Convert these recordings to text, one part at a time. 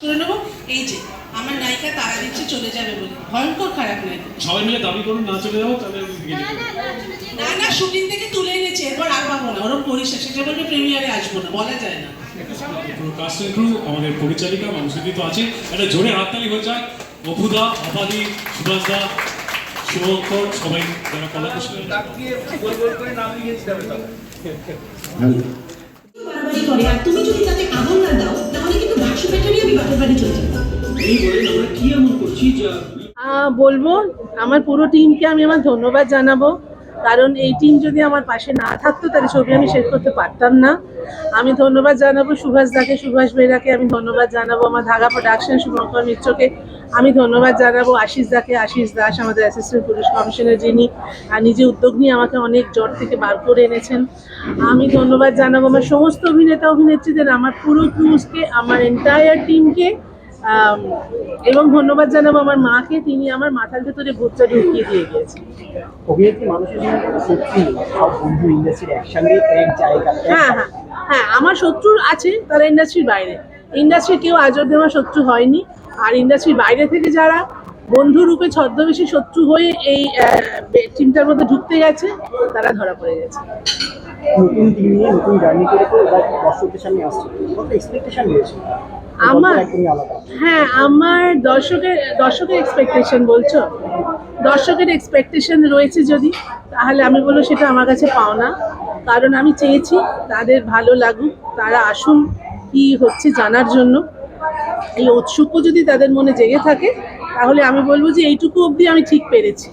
করে নেব। এই যে আমার নায়িকা তারা দিচ্ছে চলে যাবে বলে। ভয়ঙ্কর খারাপ সবাই মিলে দাবি করুন না চলে যাও তাহলে। না না শুটিং থেকে তুলে এনেছে এরপর আর পাবো না ওরকম করিস না সেটা বলবে প্রিমিয়ারে আসব না বলা যায় না। কাস্ট ক্রু আমাদের পরিচালিকা মানুষদি তো আছে। একটা জোরে হাততালি হয়ে যাক অপুদা অপাদি সুভাষদা শুভঙ্কর সবাই যারা কলা কুশলী বাড়াবাড়ি করে আর তুমি যদি তাতে আগুন না দাও তাহলে কিন্তু বাক্স ব্যাটারি আমি বাপের বাড়ি চলে যাব এই বলেন আমরা কি এমন করছি যা বলব আমার পুরো টিমকে আমি আমার ধন্যবাদ জানাব। কারণ এই টিম যদি আমার পাশে না থাকতো, তাহলে ছবি আমি শেষ করতে পারতাম না। আমি ধন্যবাদ জানাব সুভাষ দাকে, সুভাষ বেরাকে আমি ধন্যবাদ জানাব আমার ধাগা প্রোডাকশন শুভঙ্কর মিত্রকে। আমি ধন্যবাদ জানাব আশিস দাকে, আশিস দাস আমাদের অ্যাসিস্ট্যান্ট পুলিশ কমিশনার যিনি, আর নিজে উদ্যোগ নিয়ে আমাকে অনেক জ্বর থেকে বার করে এনেছেন। আমি ধন্যবাদ জানাব আমার সমস্ত অভিনেতা, অভিনেত্রীদের, আমার পুরো ক্রুজকে আমার এন্টায়ার টিমকে এবং ধন্যবাদ জানাব আমার মাকে তিনি আমার মাথার ভেতরে ভূতটা ঢুকিয়ে দিয়ে গিয়েছেন। অভিনেত্রী মানুষের জন্য সত্যি সব বন্ধু ইন্ডাস্ট্রির একসঙ্গে এক জায়গা হ্যাঁ হ্যাঁ হ্যাঁ আমার শত্রু আছে তারা ইন্ডাস্ট্রির বাইরে। ইন্ডাস্ট্রির কেউ আজ অব্দি আমার শত্রু হয়নি। আর ইন্ডাস্ট্রির বাইরে থেকে যারা বন্ধু রূপে ছদ্মবেশী শত্রু হয়ে এই টিমটার মধ্যে ঢুকতে গেছে তারা ধরা পড়ে গেছে। নতুন টিম নিয়ে নতুন জার্নি করে তো এবার দর্শকদের সামনে আসছে। কত এক্সপেকটেশন রয়েছে? আমার? হ্যাঁ আমার দর্শকের দর্শকের এক্সপেকটেশন বলছো? দর্শকের এক্সপেকটেশন রয়েছে যদি তাহলে আমি বলব সেটা আমার কাছে পাও না কারণ আমি চেয়েছি তাদের ভালো লাগুক তারা আসুন কি হচ্ছে জানার জন্য। এই ঔৎসুক্য যদি তাদের মনে জেগে থাকে তাহলে আমি বলব যে এইটুকু অবধি আমি ঠিক পেরেছি।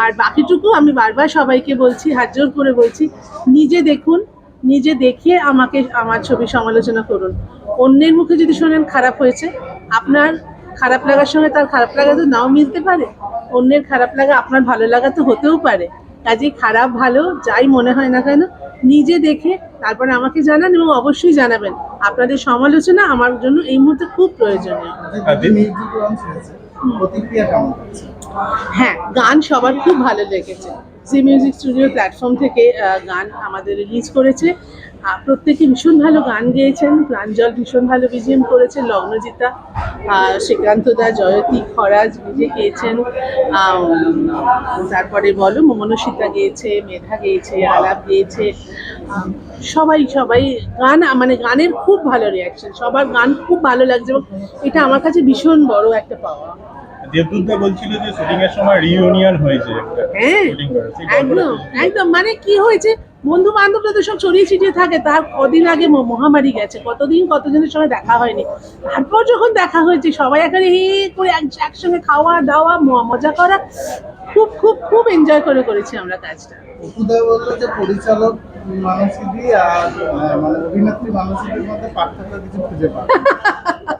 আর বাকিটুকু আমি বারবার সবাইকে বলছি হাত জোর করে বলছি নিজে দেখুন নিজে দেখে আমাকে আমার ছবি সমালোচনা করুন। অন্যের মুখে যদি শোনেন খারাপ হয়েছে আপনার খারাপ লাগার সঙ্গে তার খারাপ লাগা তো নাও মিলতে পারে। অন্যের খারাপ লাগা আপনার ভালো লাগা তো হতেও পারে। কাজেই খারাপ ভালো যাই মনে হয় না কেন নিজে দেখে তারপরে আমাকে জানান এবং অবশ্যই জানাবেন। আপনাদের সমালোচনা আমার জন্য এই মুহূর্তে খুব প্রয়োজনীয়। হ্যাঁ গান সবার খুব ভালো লেগেছে। জি মিউজিক স্টুডিও প্ল্যাটফর্ম থেকে গান আমাদের রিলিজ করেছে। প্রত্যেকে ভীষণ ভালো গান গেয়েছেন প্রাঞ্জল ভীষণ ভালো বিজিএম করেছে লগ্নজিতা শ্রীকান্ত দা জয়তী খরাজ নিজে গেয়েছেন তারপরে বলো মমনসিতা গেয়েছে মেধা গেয়েছে আলাপ গেয়েছে সবাই সবাই গান মানে গানের খুব ভালো রিয়াকশন সবার গান খুব ভালো লাগছে এবং এটা আমার কাছে ভীষণ বড় একটা পাওয়া। দেবদূতদা বলছিল যে শুটিং এর সময় রিইউনিয়ন হয়েছে একটা হ্যাঁ একদম একদম মানে কি হয়েছে বন্ধু বান্ধবরা তো সব ছড়িয়ে ছিটিয়ে থাকে। তার কদিন আগে মহামারী গেছে। কতদিন কতজনের সঙ্গে দেখা হয়নি। তারপর যখন দেখা হয়েছে সবাই এখানে হে করে একসঙ্গে খাওয়া দাওয়া মজা করা খুব খুব খুব এনজয় করে করেছি আমরা কাজটা। যে পরিচালক আর মানে অভিনেত্রী মধ্যে পার্থক্য কিছু খুঁজে পান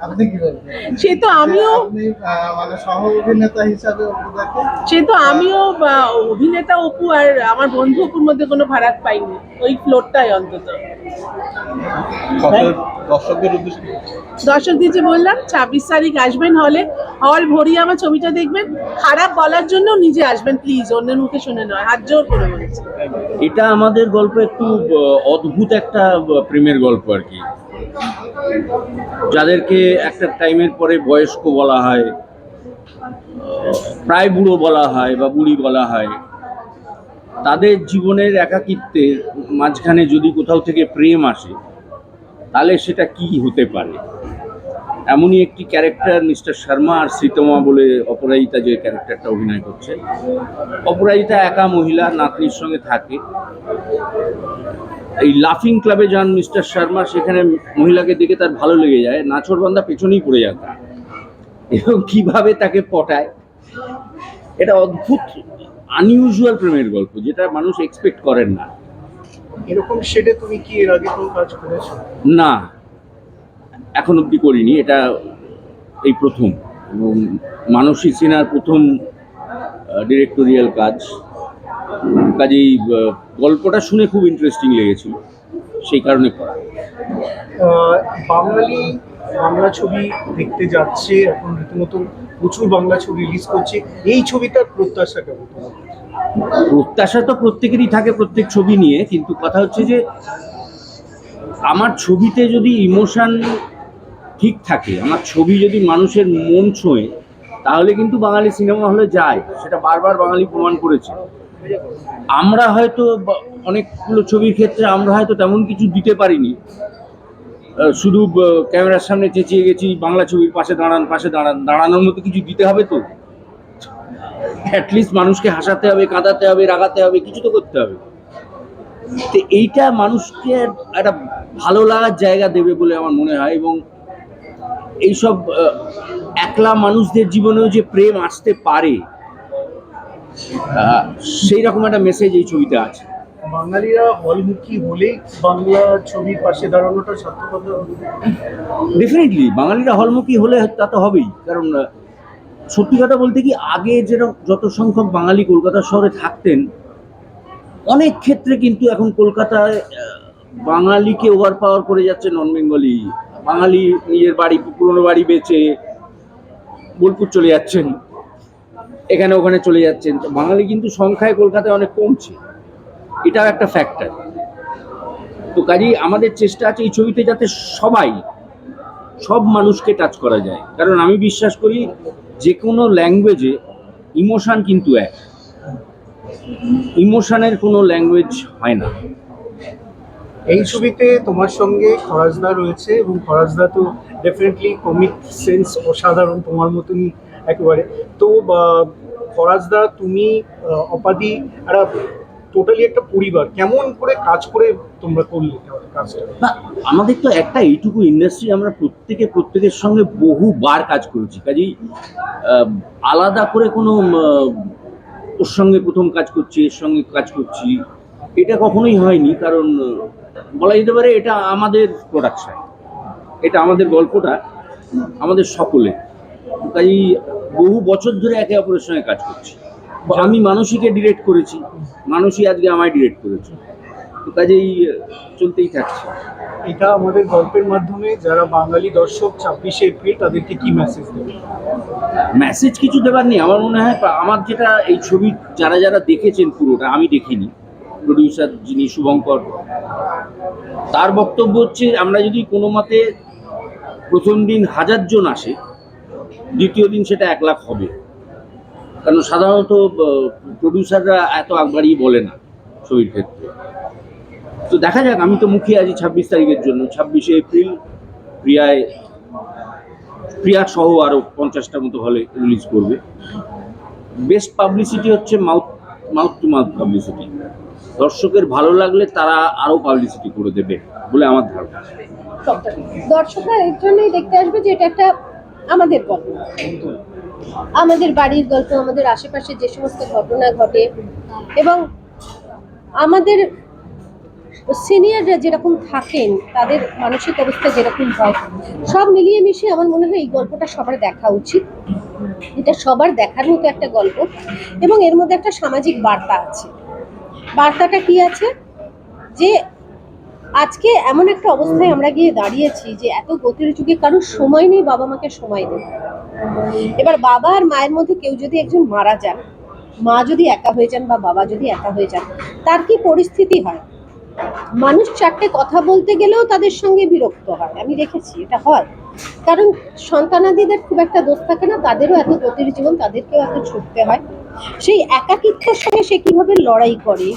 আপনি কি বলবেন? সে তো আমিও মানে সহ অভিনেতা হিসাবে সে তো আমিও অভিনেতা অপু আর আমার বন্ধু অপুর মধ্যে কোনো ফারাক পাইনি ওই ফ্লোরটাই অন্তত। দর্শকদের যে বললাম ছাব্বিশ তারিখ আসবেন হলে হল ভরিয়ে আমার ছবিটা দেখবেন। খারাপ বলার জন্য নিজে আসবেন প্লিজ অন্যের মুখে শুনে নয় হাত জোর করে বলেছি। এটা আমাদের গল্প একটু অদ্ভুত একটা প্রেমের গল্প আর কি। যাদেরকে একটা টাইমের পরে বয়স্ক বলা হয় প্রায় বুড়ো বলা হয় বা বুড়ি বলা হয় তাদের জীবনের একাকিত্বের মাঝখানে যদি কোথাও থেকে প্রেম আসে, তাহলে সেটা কি হতে পারে? এমনই একটি ক্যারেক্টার মিস্টার শর্মা আর শ্রীতমা বলে অপরাজিতা যে ক্যারেক্টারটা অভিনয় করছে। অপরাজিতা একা মহিলা, নাতনির সঙ্গে থাকে। এই লাফিং ক্লাবে যান মিস্টার শর্মা, সেখানে মহিলাকে দেখে তার ভালো লেগে যায়। নাচরবান্ধা পেছনেই পড়ে যায় এবং কীভাবে তাকে পটায়, এটা অদ্ভুত। আনইউজুয়াল প্রেমের গল্প যেটা মানুষ এক্সপেক্ট করেন না। এরকম শেডে তুমি কি এর আগে কোনো কাজ করেছ? না এখন অবধি করিনি এটা এই প্রথম। এবং মানসী সিনহার প্রথম ডিরেক্টোরিয়াল কাজ। কাজেই গল্পটা শুনে খুব ইন্টারেস্টিং লেগেছিল সেই কারণে করা। বাঙালি বাংলা ছবি দেখতে যাচ্ছে এখন রীতিমতো প্রচুর বাংলা ছবি রিলিজ করছে। এই ছবিটার প্রত্যাশা কেমন? প্রত্যাশা তো প্রত্যেকেরই থাকে প্রত্যেক ছবি নিয়ে, কিন্তু কথা হচ্ছে যে আমার ছবিতে যদি ইমোশন ঠিক থাকে, আমার ছবি যদি মানুষের মন ছোঁয়, তাহলে কিন্তু বাঙালি সিনেমা হলে যায়। সেটা বারবার বাঙালি প্রমাণ করেছে। আমরা হয়তো অনেকগুলো ছবির ক্ষেত্রে আমরা হয়তো তেমন কিছু দিতে পারিনি। শুধু ক্যামেরার সামনে চেঁচিয়ে গেছি, বাংলা ছবির পাশে দাঁড়ান পাশে দাঁড়ান। দাঁড়ানোর মতো কিছু দিতে হবে তো? অ্যাটলিস্ট মানুষকে হাসাতে হবে, কাঁদাতে হবে, রাগাতে হবে, কিছু তো করতে হবে। তো এইটা মানুষকে একটা ভালো লাগার জায়গা দেবে বলে আমার মনে হয় এবং এইসব একলা মানুষদের জীবনেও যে প্রেম আসতে পারে সেই রকম একটা মেসেজ এই ছবিতে আছে। বাঙালিরা হলমুখী হলেই বাংলা ছবির পাশে দাঁড়ানোটা সার্থকতা। ডেফিনেটলি বাঙালিরা হলমুখী হলে তা তো হবেই। কারণ সত্যি কথা বলতে কি, আগে যেরকম যত সংখ্যক বাঙালি কলকাতা শহরে থাকতেন, অনেক ক্ষেত্রে কিন্তু এখন কলকাতায় বাঙালিকে ওভার পাওয়ার করে যাচ্ছে নন বেঙ্গলি বাঙালি নিজের বাড়ি, পুরনো বাড়ি বেচে বোলপুর চলে যাচ্ছেন। এখানে ওখানে চলে যাচ্ছেন। তো বাঙালি কিন্তু সংখ্যায় কলকাতায় অনেক কমছে। এটাও একটা ফ্যাক্টর তো কাজেই আমাদের চেষ্টা আছে এই ছবিতে যাতে সবাই, সব মানুষকে টাচ করা যায়। কারণ আমি বিশ্বাস করি যে কোনো ল্যাঙ্গুয়েজে ইমোশান কিন্তু এক। ইমোশনের কোনো ল্যাঙ্গুয়েজ হয় না। এই ছবিতে তোমার সঙ্গে খরাজদা রয়েছে এবং খরাজদা তো ডেফিনেটলি কমিক সেন্স অসাধারণ তোমার মতনই একেবারে। তো খরাজদা, তুমি অপাদি একটা টোটালি একটা পরিবার। কেমন করে কাজ করে তোমরা করলে কাজটা? আমাদের তো একটা এইটুকু ইন্ডাস্ট্রি আমরা প্রত্যেকে, প্রত্যেকের সঙ্গে বহুবার কাজ করেছি। কাজেই আলাদা করে কোনো ওর সঙ্গে প্রথম কাজ করছি, এর সঙ্গে কাজ করছি। এটা কখনোই হয়নি, কারণ, বলা যেতে পারে এটা আমাদের প্রোডাকশন এটা আমাদের গল্পটা, আমাদের সকলে কাজেই বহু বছর ধরে একে অপরের সঙ্গে কাজ করছি। আমি মানসীকে ডিরেক্ট করেছি। মানসী আজকে আমায় ডিরেক্ট করেছে। তো কাজেই চলতেই থাকছে। এটা আমাদের গল্পের মাধ্যমে যারা বাঙালি দর্শক ছাব্বিশে এপ্রিল তাদেরকে কি মেসেজ দেবে? মেসেজ কিছু দেবার নেই। আমার মনে হয় আমার যেটা এই ছবি যারা যারা দেখেছেন পুরোটা আমি দেখিনি। প্রডিউসার যিনি শুভঙ্কর তার বক্তব্য হচ্ছে আমরা যদি কোনো মতে প্রথম দিন হাজার জন আসে দ্বিতীয় দিন সেটা এক লাখ হবে। কারণ সাধারণত প্রডিউসাররা এত আগবাড়িয়ে বলে না ছবির ক্ষেত্রে। তো দেখা যাক, আমি তো মুখিয়ে আছি ছাব্বিশ তারিখের জন্য। ছাব্বিশে এপ্রিল, প্রিয়ায়, প্রিয়া সহ আরও পঞ্চাশটা মতো হলে রিলিজ করবে। বেস্ট পাবলিসিটি হচ্ছে mouth mouth to mouth publicity দর্শকের ভালো লাগলে তারা আরও পাবলিসিটি করে দেবে বলে আমার ধারণা। দর্শকরা এর জন্যই দেখতে আসবে যে এটা একটা আমাদের গল্প। আমাদের বাড়ির গল্প, আমাদের আশেপাশে যে সমস্ত ঘটনা ঘটে এবং আমাদের সিনিয়ররা যেরকম থাকেন, তাদের মানসিক অবস্থা যেরকম হয়, সব মিলিয়ে মিশিয়ে আমার মনে হয় এই গল্পটা সবার দেখা উচিত। এটা সবার দেখার মতো একটা গল্প এবং এর মধ্যে একটা সামাজিক বার্তা আছে। বার্তাটা কি আছে? যে আজকে এমন একটা অবস্থায় আমরা গিয়ে দাঁড়িয়েছি যে এত গতির যুগে কারোর সময় নেই বাবা মাকে সময় দেবে এবার বাবা আর মায়ের মধ্যে কেউ যদি একজন মারা যান, মা যদি একা হয়ে যান বা বাবা যদি একা হয়ে যান, তার কি পরিস্থিতি হয়? মানুষ চারটে কথা বলতে গেলেও তাদের সঙ্গে বিরক্ত হয়। আমি দেখেছি এটা হয়। কারণ সন্তানাদিদের খুব একটা দোষ থাকে না, তাদেরও এত গতির জীবন তাদেরকেও এত ছুটতে হয়। সেই একাকিত্বের সঙ্গে সে কীভাবে লড়াই করে?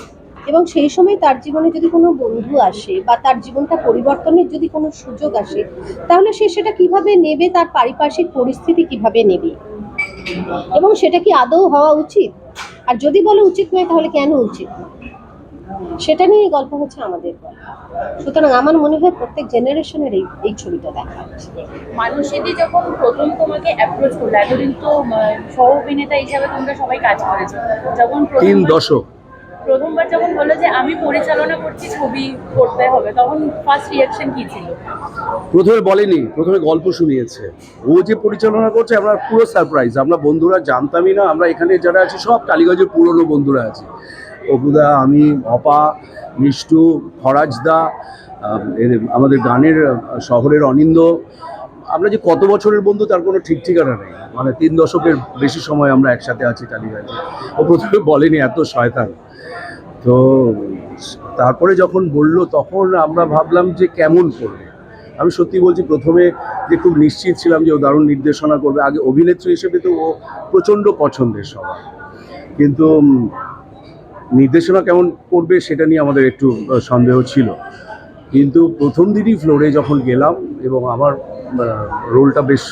এবং সেই সময় তার জীবনে যদি কোনো বন্ধু আসে বা তার জীবনটা পরিবর্তনের যদি কোনো সুযোগ আসে তাহলে সে সেটা কীভাবে নেবে তার পারিপার্শ্বিক পরিস্থিতি কীভাবে নেবে? এবং সেটা কি আদৌ হওয়া উচিত? আর যদি বলে উচিত নয় তাহলে কেন উচিত? সেটা নিয়ে গল্প হচ্ছে আমাদের সুতরাং আমার মনে হয় প্রত্যেক জেনারেশনের এই এই ছবিটা দেখা উচিত। মানুষেদি যখন প্রথম তোমাকে অ্যাপ্রোচ করল এতদিন তো সহ অভিনেতা হিসাবে তোমরা সবাই কাজ করেছ। যখন তিন দশক। প্রথমবার যখন বলল যে আমি পরিচালনা করছি, ছবি করতে হবে, তখন ফার্স্ট রিয়াকশন কি ছিল? প্রথমে বলেনি, প্রথমে গল্প শুনিয়েছে। ও যে পরিচালনা করছে, আমরা পুরো সারপ্রাইজ আমরা বন্ধুরা জানতামই না, আমরা এখানে যারা আছি, সব টালিগঞ্জের পুরনো বন্ধুরা আছি। অপুদা, আমি, অপা, মিষ্টু ফরাজদা আমাদের গানের শহরের অনিন্দ আমরা যে কত বছরের বন্ধু তার কোনো ঠিক ঠিকানা নেই। মানে তিন দশকের বেশি সময় আমরা একসাথে আছি টালিগঞ্জে। ও প্রথমে বলেনি, এত শয়তান। তো তারপরে যখন বলল, তখন আমরা ভাবলাম যে কেমন করবে? আমি সত্যি বলছি, প্রথমে যে খুব নিশ্চিত ছিলাম যে ও দারুণ নির্দেশনা করবে। আগে অভিনেত্রী হিসেবে তো ও প্রচণ্ড পছন্দের সবার। কিন্তু নির্দেশনা কেমন করবে সেটা নিয়ে আমাদের একটু সন্দেহ ছিল। কিন্তু প্রথম দিনই ফ্লোরে যখন গেলাম এবং আমার রোলটা বেশ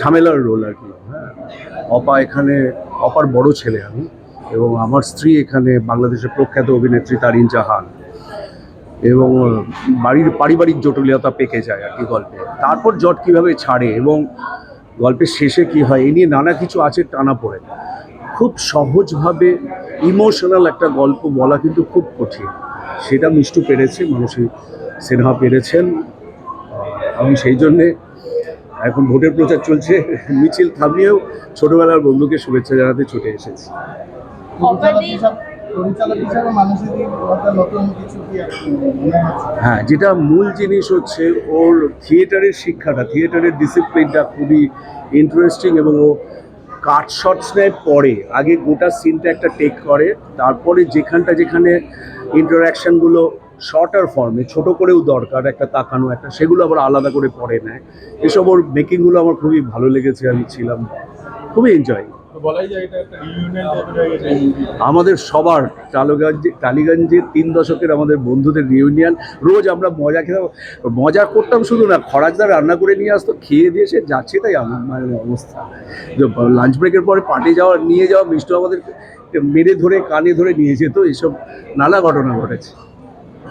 ঝামেলার রোল আর কি। হ্যাঁ। অপা এখানে, অপার বড় ছেলে আমি এবং আমার স্ত্রী এখানে বাংলাদেশের প্রখ্যাত অভিনেত্রী তারিন জাহান এবং বাড়ির পারিবারিক জটিলতা পেকে যায় আর কি গল্পে। তারপর জট কীভাবে ছাড়ে এবং গল্পের শেষে কি হয়, এ নিয়ে নানা কিছু আছে টানা পড়ে। খুব সহজভাবে ইমোশনাল একটা গল্প বলা কিন্তু খুব কঠিন। সেটা মিষ্টু পেরেছে মানুষই সিনেমা পেরেছেন। আমি সেই জন্যে এখন ভোটের প্রচার চলছে। মিছিল থামিয়েও ছোটবেলার বন্ধুকে শুভেচ্ছা জানাতে ছুটে এসেছি। হ্যাঁ যেটা মূল জিনিস হচ্ছে ওর থিয়েটারের শিক্ষাটা থিয়েটারের ডিসিপ্লিনটা খুবই ইন্টারেস্টিং এবং ও কাট শটস নেয় পরে। আগে গোটা সিনটা একটা টেক করে তারপরে যেখানটা যেখানে ইন্টারাকশানগুলো শর্টার ফর্মে ছোট করেও দরকার একটা তাকানো একটা সেগুলো আবার আলাদা করে পরে নেয়। এসব ওর মেকিংগুলো আমার খুবই ভালো লেগেছে আমি ছিলাম খুবই এনজয়। আমাদের সবার টালিগঞ্জে টালিগঞ্জে তিন দশকের আমাদের বন্ধুদের রিউনিয়ন রোজ আমরা মজা খেতাম মজা করতাম শুধু না খরাজদা রান্না করে নিয়ে আসতো খেয়ে দিয়ে সে যাচ্ছে তাই আমার মানে অবস্থা। লাঞ্চ ব্রেকের পরে পার্টি যাওয়া নিয়ে যাওয়া মিষ্টি আমাদের মেরে ধরে কানে ধরে নিয়ে যেত এসব নানা ঘটনা ঘটেছে।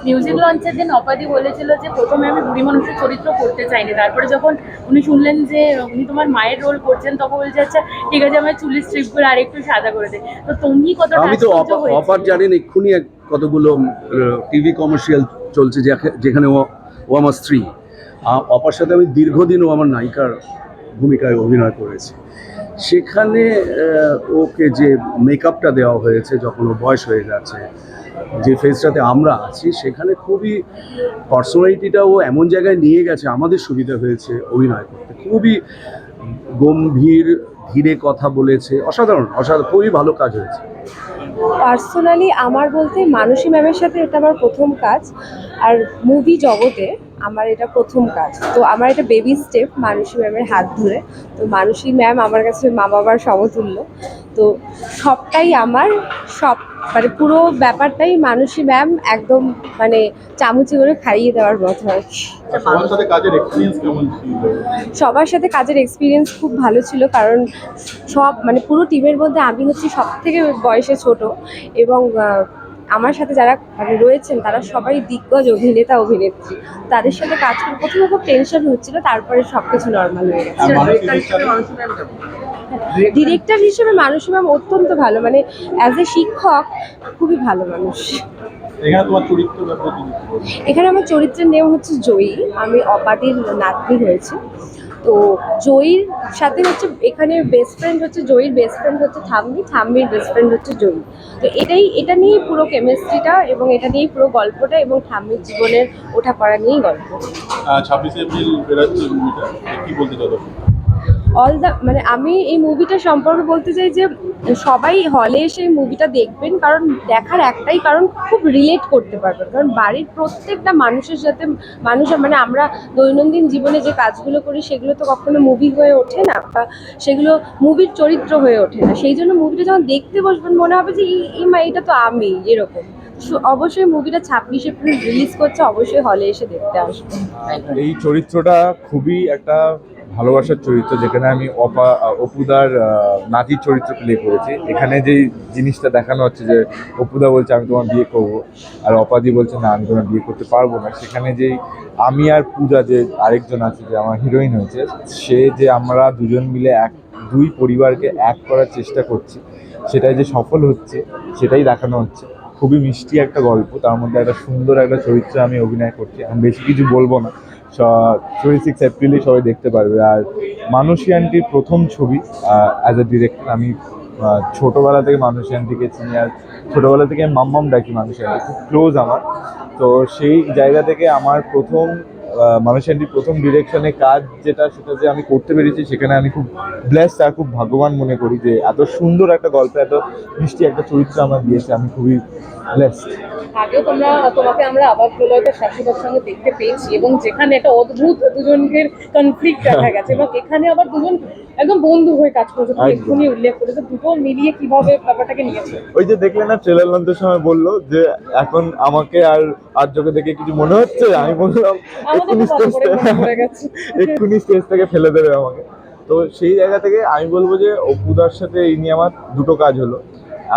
মিউজিক লঞ্চের দিন অপাদি বলেছিল যে প্রথমে আমি বুড়ি মানুষের চরিত্র করতে চাইনি। তারপরে যখন উনি শুনলেন যে উনি তোমার মায়ের রোল করছেন তখন বলছে আচ্ছা ঠিক আছে আমার চুলের স্ট্রিপ করে আর একটু সাদা করে দে। তো তুমি কতটা আমি তো? অফার জানেন এক্ষুনি কতগুলো টিভি কমার্শিয়াল চলছে যেখানে ও আমার স্ত্রী। অপার সাথে আমি দীর্ঘদিন ও আমার নায়িকার ভূমিকায় অভিনয় করেছি। সেখানে ওকে যে মেকআপটা দেওয়া হয়েছে যখন ও বয়স হয়ে যাচ্ছে যে ফেসটাতে আমরা আছি, সেখানে খুবই পার্সোনালিটিটা ও এমন জায়গায় নিয়ে গেছে, আমাদের সুবিধা হয়েছে অভিনয় করতে। খুবই গম্ভীর, ধীরে কথা বলেছে, অসাধারণ অসাধারণ খুবই ভালো কাজ হয়েছে। পার্সোনালি আমার বলতে মানসী ম্যামের সাথে এটা আমার প্রথম কাজ, আর মুভি জগতে আমার এটা প্রথম কাজ। তো আমার এটা বেবি স্টেপ মানসী ম্যামের হাত ধরে। তো মানসী ম্যাম আমার কাছে মা বাবার সমতুল্য। তো সবটাই আমার, সব মানে পুরো ব্যাপারটাই মানুষই ম্যাম একদম মানে চামচি করে খাইয়ে দেওয়ার মতো আর কি। সবার সাথে কাজের এক্সপিরিয়েন্স কেমন ছিল? সবার সাথে কাজের এক্সপিরিয়েন্স খুব ভালো ছিল কারণ সব মানে পুরো টিমের মধ্যে আমি হচ্ছি সব থেকে বয়সে ছোট এবং আমার সাথে যারা মানে রয়েছেন তারা সবাই দিগ্গজ অভিনেতা অভিনেত্রী। তাদের সাথে কাজ করে প্রথমে খুব টেনশন হচ্ছিল তারপরে সব কিছু নর্মাল হয়ে গেছে। ডিরেক্টর হিসেবে মানুষ ম্যাম অত্যন্ত ভালো। মানে অ্যাজ এ শিক্ষক খুবই ভালো মানুষ। এখানে আমার চরিত্রের নেম হচ্ছে জয়ী। আমি অপাদির নাতনি হয়েছে। তো জয়ীর সাথে হচ্ছে এখানে বেস্ট ফ্রেন্ড হচ্ছে জয়ীর বেস্ট ফ্রেন্ড হচ্ছে থাম্মি থাম্মির বেস্ট ফ্রেন্ড হচ্ছে জয়ী। তো এটাই এটা নিয়েই পুরো কেমিস্ট্রিটা এবং এটা নিয়েই পুরো গল্পটা এবং থাম্মির জীবনের ওঠাপড়া নিয়েই গল্প। ছাব্বিশে এপ্রিল বেরোচ্ছে কি বলতে চাও? অল দ্য মানে আমি এই মুভিটা সম্পর্কে বলতে চাই যে, সবাই হলে এসে এই মুভিটা দেখবেন, কারণ দেখার একটাই কারণ খুব রিলেট করতে পারবেন। কারণ বাড়ির প্রত্যেকটা মানুষের সাথে, মানুষ মানে আমরা দৈনন্দিন জীবনে যে কাজগুলো করি, সেগুলো তো কখনো মুভি হয়ে ওঠে না, বা সেগুলো মুভির চরিত্র হয়ে ওঠে না। সেই জন্য মুভিটা যখন দেখতে বসবেন, মনে হবে যে এই- মা, এটা তো আমি, এরকম। অবশ্যই মুভিটা ছাব্বিশে এপ্রিল রিলিজ করছে, অবশ্যই হলে এসে দেখতে আসবেন। এই চরিত্রটা খুবই একটা ভালোবাসার চরিত্র যেখানে আমি অপা, অপুদার নাতির চরিত্র প্লে করেছি এখানে যেই জিনিসটা দেখানো হচ্ছে যে অপুদা বলছে, আমি তোমার বিয়ে করব। আর অপাদি বলছে, না, আমি তোমার বিয়ে করতে পারব না। সেখানে যেই আমি আর পূজা যে আরেকজন আছে, যে আমার হিরোইন হয়েছে, সে যে আমরা দুজন মিলে এক, দুই পরিবারকে এক করার চেষ্টা করছি, সেটাই যে সফল হচ্ছে, সেটাই দেখানো হচ্ছে। খুবই মিষ্টি একটা গল্প, তার মধ্যে একটা সুন্দর একটা চরিত্রে আমি অভিনয় করছি। আমি বেশি কিছু বলব না। টোয়েন্টি সিক্স এপ্রিলে সবাই দেখতে পারবে আর মানসী আন্টির প্রথম ছবি অ্যাজ এ ডিরেক্টর আমি ছোটোবেলা থেকে মানুষী আন্টিকে চিনি আর ছোটোবেলা থেকে মাম্মাম ডাকি মানুষী আন্টি খুব ক্লোজ আমার তো সেই জায়গা থেকে আমার প্রথম মানুষ আন্টির প্রথম ডিরেকশনে কাজ যেটা সেটা যে আমি করতে পেরেছি সেখানে আমি খুব ব্লেসড আর খুব ভাগ্যবান মনে করি যে এত সুন্দর একটা গল্প এত মিষ্টি একটা চরিত্র আমার দিয়েছে আমি খুবই ব্লেসড আগেও তোমরা তোমাকে আমরা আবার প্রলয়তে শাশুড়ার সঙ্গে দেখতে পেয়েছি এবং যেখানে একটা অদ্ভুত দুজনকের কনফ্লিক্ট দেখা গেছে এবং এখানে আবার দুজন একদম বন্ধু হয়ে কাজ করেছে তুমি এক্ষুনি উল্লেখ করেছ দুটো মিলিয়ে কীভাবে ব্যাপারটাকে নিয়েছে? ওই যে দেখলে না ট্রেলার লঞ্চের সময় বলল যে এখন আমাকে আর আর্যকে দেখে কিছু মনে হচ্ছে? আমি বললাম এক্ষুনি স্টেজ এক্ষুনি স্টেজ থেকে ফেলে দেবে আমাকে। তো সেই জায়গা থেকে আমি বলব যে অপুদার সাথে এই নিয়ে আমার দুটো কাজ হলো।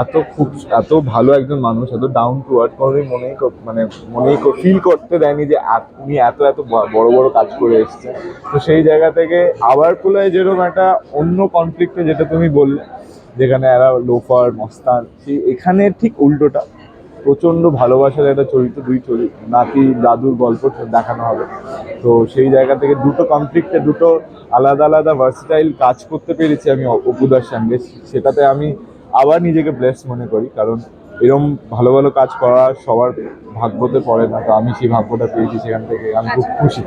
এত খুব, এত ভালো একজন মানুষ, এত ডাউন টু আর্থ কোনোদিন মনেই মানে মনেই ফিল করতে দেয়নি যে উনি এত এত বড় বড় কাজ করে এসেছেন। তো সেই জায়গা থেকে আবার পুলায় যেরকম একটা অন্য কনফ্লিক্টে যেটা তুমি বললে, যেখানে এরা লোফার মস্তান সেই এখানে ঠিক উল্টোটা। প্রচণ্ড ভালোবাসার একটা চরিত্র, দুই চরিত্র নাতি, দাদুর গল্প দেখানো হবে। তো সেই জায়গা থেকে দুটো কনফ্লিক্টে দুটো আলাদা আলাদা ভার্সটাইল কাজ করতে পেরেছি আমি অপুদার সঙ্গে। সেটাতে আমি আবার নিজেকে ব্লেস মনে করি কারণ এরম ভালো ভালো কাজ করা সবার ভাগ্যতে পড়ে না তো আমি সেই ভাগ্যটা পেয়েছি সেখান থেকে আমি খুব খুশি।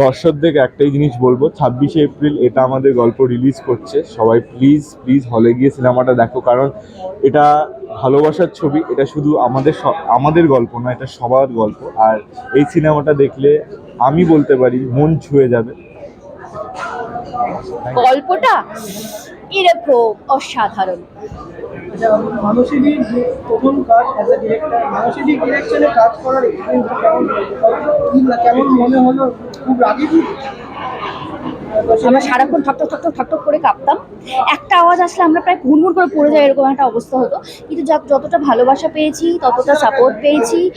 দর্শকদের একটাই জিনিস বলব ছাব্বিশে এপ্রিল এটা আমাদের গল্প রিলিজ করছে সবাই প্লিজ প্লিজ হলে গিয়ে সিনেমাটা দেখো কারণ এটা ভালোবাসার ছবি এটা শুধু আমাদের আমাদের গল্প না এটা সবার গল্প আর এই সিনেমাটা দেখলে আমি বলতে পারি মন ছুঁয়ে যাবে। গল্পটা? এরকম অসাধারণ। আচ্ছা, আমরা সারাক্ষণ ঠকঠক ঠকঠক ঠকঠক করে কাঁপতাম। একটা আওয়াজ আসলে আমরা প্রায় হুড়মুড় করে পড়ে যাই এরকম একটা অবস্থা হতো। কিন্তু যত- যতটা ভালোবাসা পেয়েছি ততটা সাপোর্ট পেয়েছি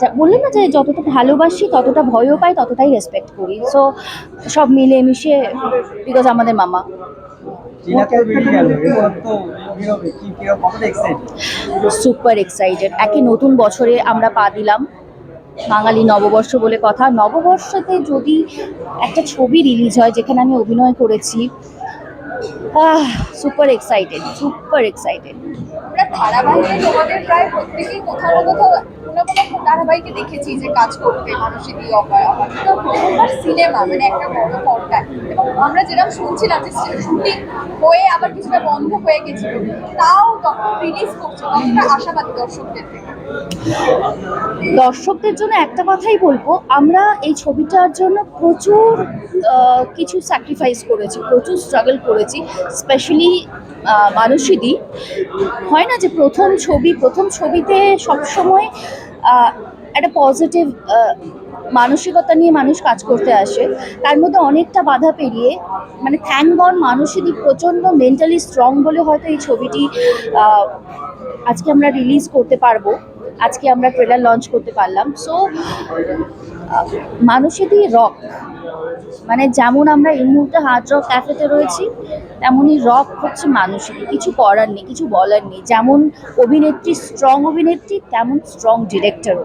যা- বললেন না যে যতটা ভালোবাসি ততটা ভয়ও পাই ততটাই রেসপেক্ট করি। সো সব মিলে মিশে বিকজ আমাদের মামা। সুপার এক্সাইটেড একই নতুন বছরে আমরা পা দিলাম বাঙালি নববর্ষ বলে কথা। নববর্ষতে যদি একটা ছবি রিলিজ হয় যেখানে আমি অভিনয় করেছি সুপার এক্সাইটেড সুপার এক্সাইটেড আমরা ধারাবাহিকে তোমাদের প্রায় প্রত্যেকেই কোথাও কোথাও কোনো কোনো ধারাবাহিকে দেখেছি যে কাজ করতে মানুষই দিয়ে অপায় প্রথমবার সিনেমা মানে একটা বড় পর্দায়। এবং আমরা যেরকম শুনছিলাম যে শুটিং হয়ে আবার কিছুটা বন্ধ হয়ে গেছিল, তাও তখন রিলিজ করছে। কতটা আশাবাদী দর্শকদের দর্শকদের জন্য একটা কথাই বলব, আমরা এই ছবিটার জন্য প্রচুর কিছু স্যাক্রিফাইস করেছি, প্রচুর স্ট্রাগল করেছি স্পেশালি মানুষিদি হয় না যে প্রথম ছবি, প্রথম ছবিতে সবসময় একটা পজিটিভ মানসিকতা নিয়ে মানুষ কাজ করতে আসে। তার মধ্যে অনেকটা বাধা পেরিয়ে মানে থ্যাংক গড মানুষেরই প্রচণ্ড মেন্টালি স্ট্রং বলে হয়তো এই ছবিটি আজকে আমরা রিলিজ করতে পারব। আজকে আমরা ট্রেলার লঞ্চ করতে পারলাম। সো মানুষেরই রক মানে যেমন আমরা এই মুহূর্তে হার্ড রক ক্যাফেতে রয়েছি, তেমনই রক হচ্ছে মানুষেরই। কিছু করার নেই, কিছু বলার নেই। যেমন অভিনেত্রী স্ট্রং অভিনেত্রী, তেমন স্ট্রং ডিরেক্টরও